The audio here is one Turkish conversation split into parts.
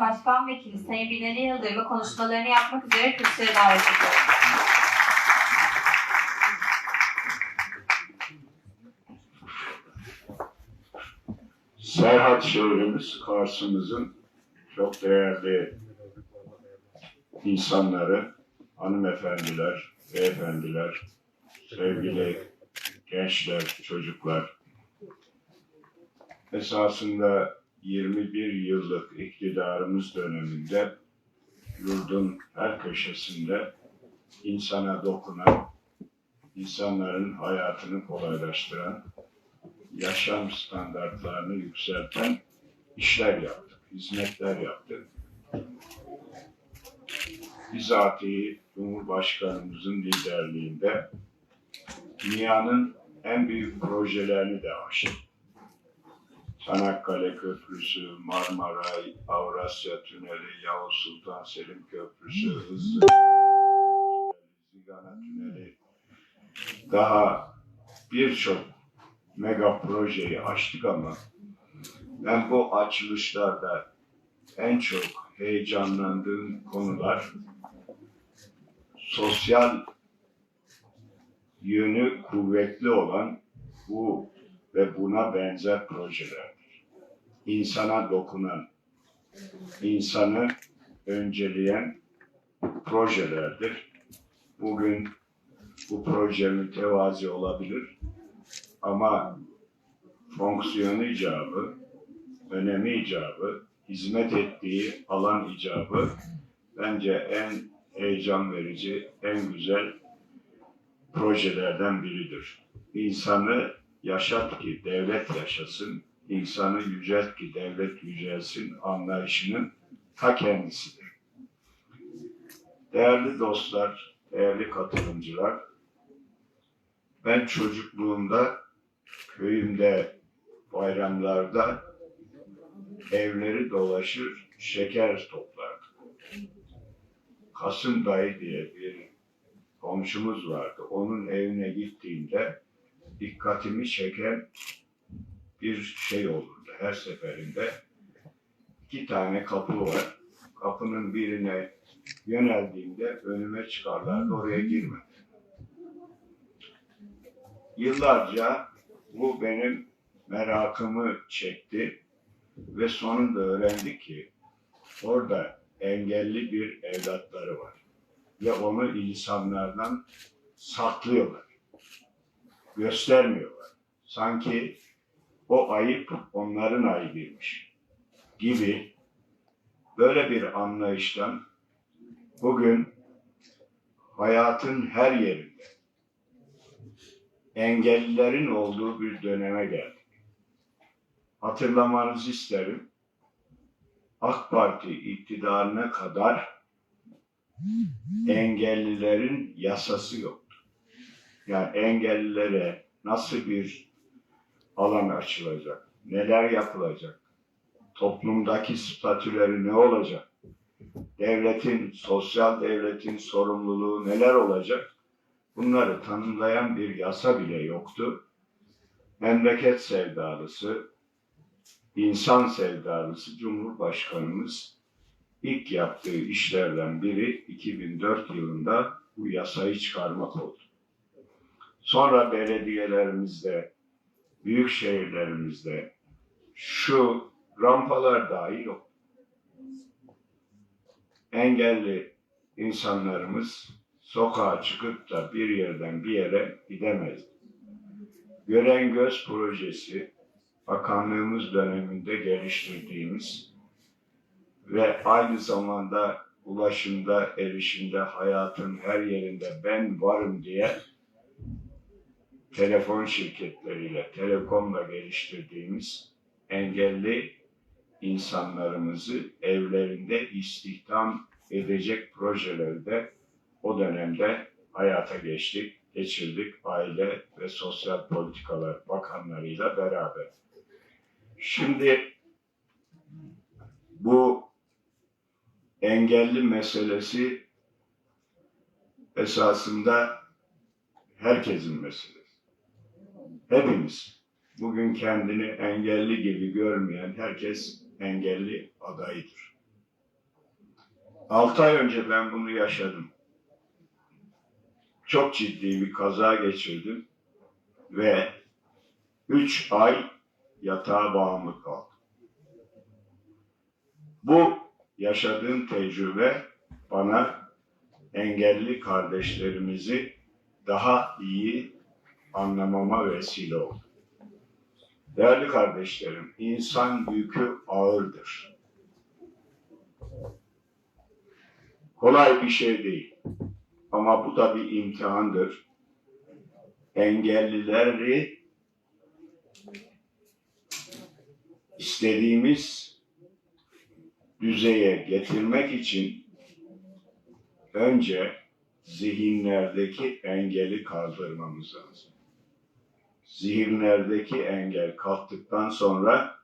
Başkan Vekili Sayın Binali Yıldırım'ı konuşmalarını yapmak üzere kürsüye davet ediyorum. Serhat şehrimiz Kars'ımızın çok değerli insanları, hanımefendiler, beyefendiler, sevgili gençler, çocuklar. Esasında 21 yıllık iktidarımız döneminde yurdun her köşesinde insana dokunan, insanların hayatını kolaylaştıran, yaşam standartlarını yükselten işler yaptık, hizmetler yaptık. Bizatihi Cumhurbaşkanımızın liderliğinde dünyanın en büyük projelerini de açtık. Çanakkale Köprüsü, Marmaray, Avrasya Tüneli, Yavuz Sultan Selim Köprüsü, Hızlı Zigana Tüneli, daha birçok mega projeyi açtık ama ben bu açılışlarda en çok heyecanlandığım konular sosyal yönü kuvvetli olan bu ve buna benzer projelerdir. İnsana dokunan, insanı önceleyen projelerdir. Bugün bu proje mütevazi olabilir ama fonksiyonu icabı, önemi icabı, hizmet ettiği alan icabı bence en heyecan verici, en güzel projelerden biridir. İnsanı yaşat ki devlet yaşasın, insanı yücelt ki devlet yücelsin anlayışının ta kendisidir. Değerli dostlar, değerli katılımcılar, ben çocukluğumda köyümde bayramlarda evleri dolaşır şeker toplardık. Kasım dayı diye bir komşumuz vardı. Onun evine gittiğimde dikkatimi çeken bir şey olurdu her seferinde. İki tane kapı var. Kapının birine yöneldiğimde önüme çıkarlardı. Oraya girme. Yıllarca bu benim merakımı çekti ve sonunda öğrendik ki orada engelli bir evlatları var ve onu insanlardan saklıyorlar. Göstermiyorlar. Sanki o ayıp onların ayıbıymış gibi böyle bir anlayıştan bugün hayatın her yerinde engellilerin olduğu bir döneme geldik. Hatırlamanızı isterim. AK Parti iktidarına kadar engellilerin yasası yoktu. Yani engellilere nasıl bir alan açılacak, neler yapılacak, toplumdaki statüleri ne olacak, devletin, sosyal devletin sorumluluğu neler olacak, bunları tanımlayan bir yasa bile yoktu. Memleket sevdalısı, insan sevdalısı Cumhurbaşkanımız ilk yaptığı işlerden biri 2004 yılında bu yasayı çıkarmak oldu. Sonra belediyelerimizde, büyük şehirlerimizde şu rampalar dahi yok. Engelli insanlarımız sokağa çıkıp da bir yerden bir yere gidemezdi. Gören Göz projesi bakanlığımız döneminde geliştirdiğimiz ve aynı zamanda ulaşımda, erişimde, hayatın her yerinde ben varım diye telefon şirketleriyle, telekomla geliştirdiğimiz engelli insanlarımızı evlerinde istihdam edecek projeleri de o dönemde hayata geçtik, geçirdik Aile ve Sosyal Politikalar Bakanlarıyla beraber. Şimdi bu engelli meselesi esasında herkesin meselesi. Hepimiz bugün kendini engelli gibi görmeyen herkes engelli adayıdır. 6 ay önce ben bunu yaşadım. Çok ciddi bir kaza geçirdim ve 3 ay yatağa bağımlı kaldım. Bu yaşadığım tecrübe bana engelli kardeşlerimizi daha iyi anlamama vesile oldu. Değerli kardeşlerim, insan yükü ağırdır. Kolay bir şey değil. Ama bu da bir imtihandır. Engellileri istediğimiz düzeye getirmek için önce zihinlerdeki engeli kaldırmamız lazım. Zihinlerdeki engel kalktıktan sonra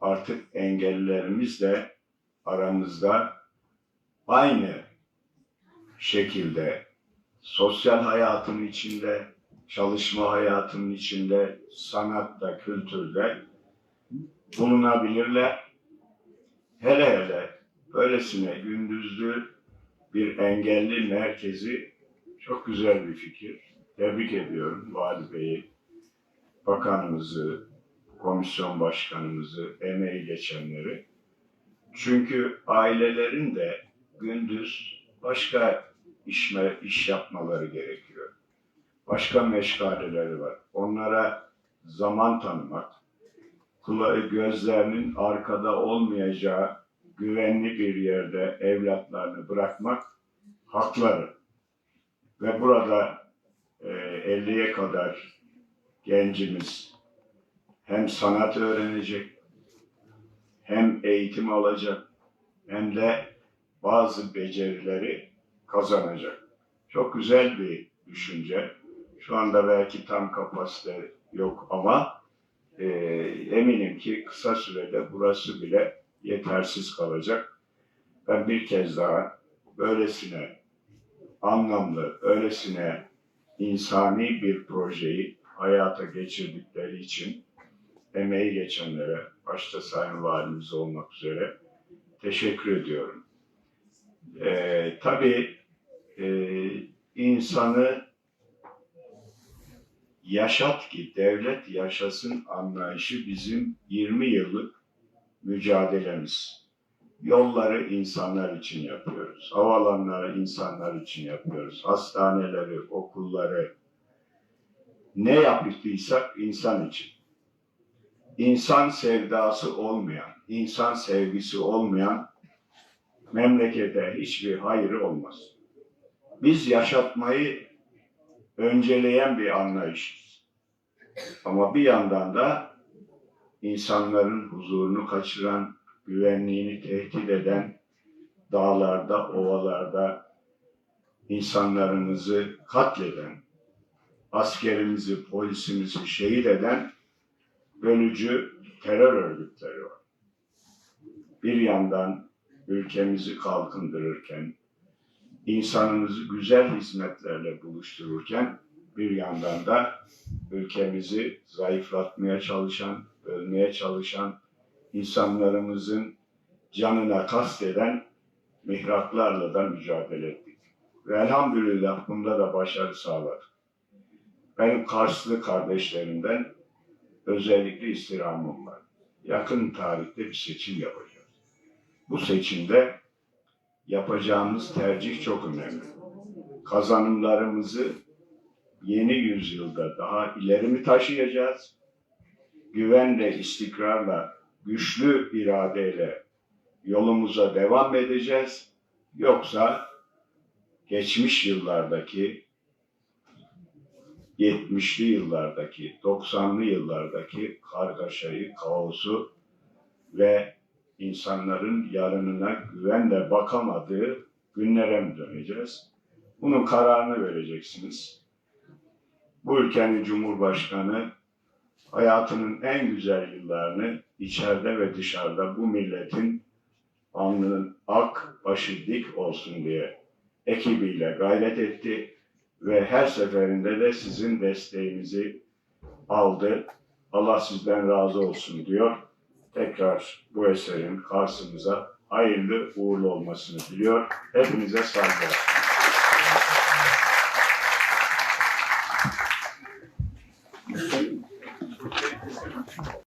artık engellilerimiz de aramızda aynı şekilde sosyal hayatın içinde, çalışma hayatının içinde, sanatta, kültürde bulunabilirler. Hele hele böylesine gündüzlü bir engelli merkezi çok güzel bir fikir. Tebrik ediyorum Vali Bey'i, bakanımızı, komisyon başkanımızı, emeği geçenleri. Çünkü ailelerin de gündüz başka işme, iş yapmaları gerekiyor. Başka meşgaleleri var. Onlara zaman tanımak, kulağı gözlerinin arkada olmayacağı güvenli bir yerde evlatlarını bırakmak hakları. Ve burada e, 50'ye kadar gencimiz hem sanat öğrenecek, hem eğitim alacak, hem de bazı becerileri kazanacak. Çok güzel bir düşünce. Şu anda belki tam kapasite yok ama e, eminim ki kısa sürede burası bile yetersiz kalacak. Ben bir kez daha böylesine anlamlı, öylesine insani bir projeyi hayata geçirdikleri için emeği geçenlere, başta Sayın Valimiz olmak üzere teşekkür ediyorum. Ee, tabii e, insanı yaşat ki devlet yaşasın anlayışı bizim 20 yıllık mücadelemiz. Yolları insanlar için yapıyoruz. Havalanları insanlar için yapıyoruz. Hastaneleri, okulları. Ne yaptıysak insan için. İnsan sevdası olmayan, insan sevgisi olmayan memlekete hiçbir hayrı olmaz. Biz yaşatmayı önceleyen bir anlayışız. Ama bir yandan da insanların huzurunu kaçıran, güvenliğini tehdit eden dağlarda, ovalarda insanlarımızı katleden, askerimizi, polisimizi şehit eden bölücü terör örgütleri var. Bir yandan ülkemizi kalkındırırken, insanımızı güzel hizmetlerle buluştururken bir yandan da ülkemizi zayıflatmaya çalışan, bölmeye çalışan, insanlarımızın canına kasteden mihraklarla da mücadele ettik. Ve elhamdülillah bunda da başarı sağladık. Benim Karslı kardeşlerimden özellikle istirhamım var. Yakın tarihte bir seçim yapacağız. Bu seçimde yapacağımız tercih çok önemli. Kazanımlarımızı yeni yüzyılda daha ileri mi taşıyacağız? Güvenle, istikrarla, güçlü iradeyle yolumuza devam edeceğiz. Yoksa geçmiş yıllardaki 70'li yıllardaki, 90'lı yıllardaki kargaşayı, kaosu ve insanların yarınına güvenle bakamadığı günlere mi döneceğiz? Bunun kararını vereceksiniz. Bu ülkenin Cumhurbaşkanı hayatının en güzel yıllarını içeride ve dışarıda bu milletin alnının ak, başı dik olsun diye ekibiyle gayret etti ve her seferinde de sizin desteğinizi aldı. Allah sizden razı olsun diyor. Tekrar bu eserin karşımıza hayırlı uğurlu olmasını diliyor. Hepinize saygılar.